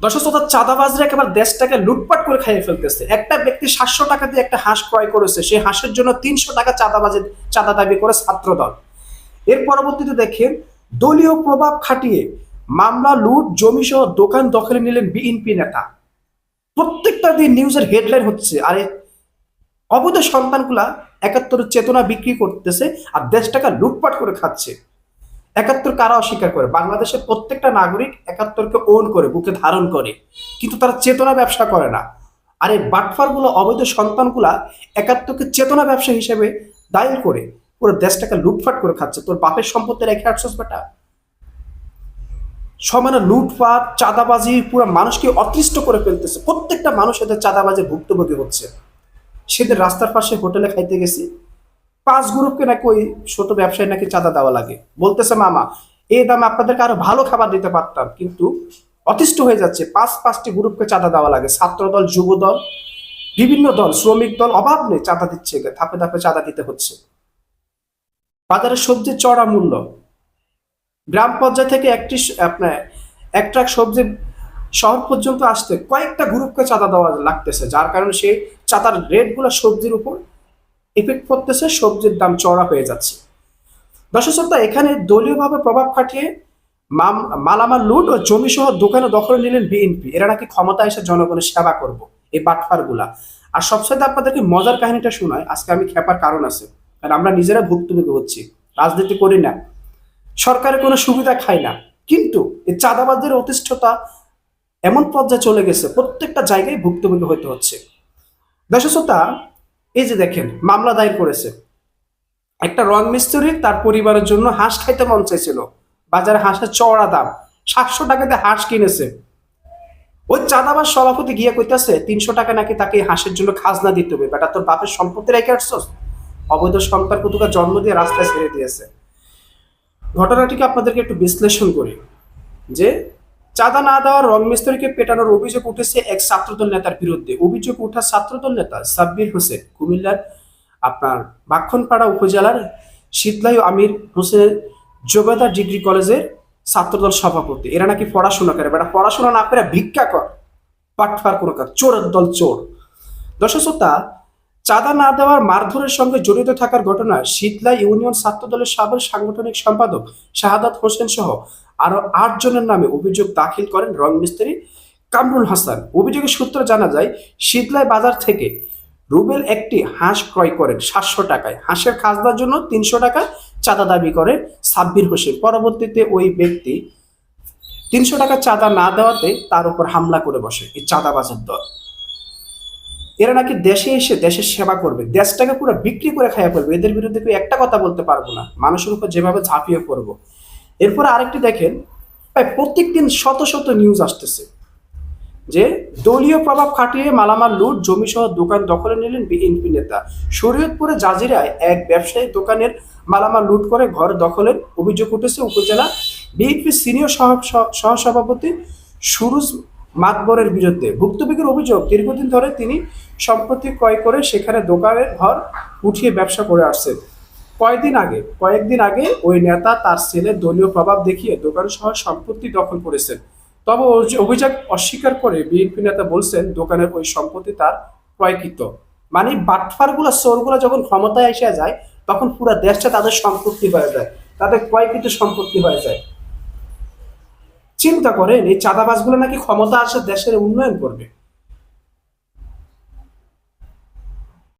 দর্শক শ্রোতা চাঁদাবাজরা একেবারে দেশটাকে লুটপাট করে খাইয়ে ফেলতেছে। একটা ব্যক্তি সাতশো টাকা দিয়ে একটা হাঁস ক্রয় করেছে, সেই হাঁসের জন্য তিনশো টাকা চাঁদাবাজে, চাঁদা দাবি করে ছাত্রদল। এর পরবর্তীতে দেখেন, দলীয় প্রভাব খাটিয়ে মামলা, লুট জমি সহ দোকান দখলে নিলেন বিএনপি নেতা। প্রত্যেকটা দিন নিউজের হেডলাইন হচ্ছে, আরে অবৈধ সন্তানগুলা একাত্তরের চেতনা বিক্রি করতেছে আর দেশটাকে লুটপাট করে খাচ্ছে। একাত্তর কারা অস্বীকার করে। বাংলাদেশের প্রত্যেকটা নাগরিক একাত্তরকে ওন করে, বুকে ধারণ করে। কিন্তু তারা চেতনা ব্যবসা করে না। আর এই বাটফারগুলো অবৈধ সন্তানগুলা একাত্তরকে চেতনা ব্যবসা হিসেবে দায়ী করে, পুরো দেশটাকে লুটফাট করে খাচ্ছে। তোর বাপের সম্পত্তি রেখে আসছিস বেটা। সমানে লুটপাট, চাঁদাবাজি, পুরো মানুষকে অতৃষ্ট করে ফেলতেছে। প্রত্যেকটা মানুষ এদের চাঁদাবাজি ভুক্তভোগী হচ্ছে। সেদিন রাস্তার পাশে হোটেলে খাইতে গেছি। পাঁচ গ্রুপকে নাকি ওই ছোট ব্যবসায়ী নাকি চাঁদা দেওয়া লাগে। বলতেছে, মামা, এই দামে আপনাদেরকে আরও ভালো খাবার দিতে পারতাম, কিন্তু অতিষ্ঠ হয়ে যাচ্ছে। পাঁচ, পাঁচটি গ্রুপকে চাঁদা দেওয়া লাগে। ছাত্র দল, যুব দল, বিভিন্ন দল, শ্রমিক দল অভাব নেই, চাঁদা দিচ্ছে ধাপে ধাপে চাঁদা দিতে হচ্ছে। বাজারে সবজির চড়া মূল্য। গ্রাম পর্যায় থেকে একটি আপনার এক ট্রাক সবজি শহর পর্যন্ত আসতে কয়েকটা গ্রুপকে চাঁদা দেওয়া লাগতেছে। যার কারণে সেই চাঁদার রেটগুলো সবজির উপর এফেক্ট করতেছে সবজির দাম চড়া হয়ে যাচ্ছে। দর্শক শ্রোতা এখানে দলীয়ভাবে প্রভাব খাটিয়ে মালামাল লুট ও জমি সহ দোকানে দখলে নিলেন বিএনপি। এরা নাকি ক্ষমতা এসে জনগণের সেবা করব, এই বাটফারগুলা আর সবচেয়ে আপনাদেরকে মজার কাহিনীটা শোনায় আজকে আমি খেপার কারণ আছে কারণ আমরা নিজেরা ভুক্তভোগী হচ্ছি, রাজনীতি করি না, সরকারের কোনো সুবিধা খাই না। কিন্তু এই চাঁদাবাজদের অতিষ্ঠতা এমন পর্যায়ে চলে গেছে, প্রত্যেকটা জায়গায় ভুক্তভোগী হতে হচ্ছে। দর্শক শ্রোতা এই যে দেখেন, মামলা দায়ের করেছে। একটা রং মিস্ত্রি তার পরিবারের জন্য হাঁস খাইতে মন চাইছিল। বাজারে হাঁসের চওড়া দাম, সাতশো টাকাতে হাঁস কিনেছে। ওই চাঁদাবাস সভাপতি গিয়ে কইতাছে, তিনশো টাকা নাকি তাকে হাঁসের জন্য খাজনা দিতে হবে। বেটা, তোর বাপের সম্পত্তি রেখে আসছস? অবৈধ সন্তান কুতুকা জন্ম দিয়ে রাস্তায় ছেড়ে দিয়েছে। ঘটনাটিকে আপনাদেরকে একটু বিশ্লেষণ করি। যে চাঁদা না দেওয়ার রং মিস্ত্রিকে পেটানোর অভিযোগ উঠেছে এক ছাত্রদল নেতার বিরুদ্ধে। অভিযোগ উঠা ছাত্রদল নেতা সাব্বির হোসেন, কুমিল্লার আপনার বাক্ষণপাড়া উপজেলার শীতলাই আমির হোসেন জোবেদা ডিগ্রি কলেজের ছাত্রদল সভাপতি। এরা নাকি পড়াশোনা করে, বেটা পড়াশোনা না করে ভিক্ষা কর, পাটফার কোনো কাজ চোরের দল চোর। দর্শক শ্রোতা, চাঁদা না দেওয়ার মারধরের সঙ্গে জড়িত থাকার ঘটনা শীতলা ইউনিয়ন ছাত্র দলের সাবেক সাংগঠনিক সম্পাদক শাহাদাত হোসেন সহ আরও আট জনের নামে অভিযোগ দাখিল করেন রং মিস্ত্রি কামরুল হাসান। অভিযোগের সূত্রে জানা যায়, শীতলাই বাজার থেকে রুবেল একটি হাঁস ক্রয় করেন সাতশো টাকায়। হাঁসের খাজনার জন্য তিনশো টাকা চাঁদা দাবি করেন সাব্বির হোসেন। পরবর্তীতে ওই ব্যক্তি তিনশো টাকা চাঁদা না দেওয়াতে তার উপর হামলা করে বসে। এই চাঁদাবাজের দল। এরা নাকি দেশে এসে দেশের সেবা করবে। দেশটাকে পুরো বিক্রি করে খাইয়া ফেলবে। এদের বিরুদ্ধে কেউ একটা কথা বলতে পারব না। মানুষের উপর যেভাবে ঝাঁপিয়ে পড়ব। এরপরে আরেকটি দেখেন, প্রায় প্রত্যেক দিন শত শত নিউজ আসতেছে যে দলীয় প্রভাব খাটিয়ে মালামাল লুট জমি সহ দোকান দখলে নিলেন বিএনপি নেতা। শরীয়তপুরে জাজিরায় এক ব্যবসায়ী দোকানের মালামাল লুট করে ঘর দখলের অভিযোগ উঠেছে উপজেলা বিএনপি সিনিয়র সহ- সহ- সহসভাপতি সুরুজ মাতবরের বিরুদ্ধে। ভুক্তভোগীর অভিযোগ, দীর্ঘদিন ধরে তিনি সম্পত্তি ক্রয় করে সেখানে দোকানের ঘর উঠিয়ে ব্যবসা করে আসছেন। কয়েকদিন আগে কয়েকদিন আগে ওই নেতা তার ছেলে দলীয় প্রভাব দেখিয়ে দোকান সহ সম্পত্তি দখল করেছেন। তবে অভিযোগ অস্বীকার করে বিএনপি নেতা বলছেন, দোকানের ওই সম্পত্তি তার ক্রয়কৃত। মানে বাটফারগুলো, চোরগুলো যখন ক্ষমতায় এসে যায়, তখন পুরো দেশটা তাদের সম্পত্তি হয়ে যায়, তাদের ক্রয়কৃত সম্পত্তি হয়ে যায়। চিন্তা করেন, এই চাঁদাবাজগুলো নাকি ক্ষমতা আসে দেশের উন্নয়ন করবে।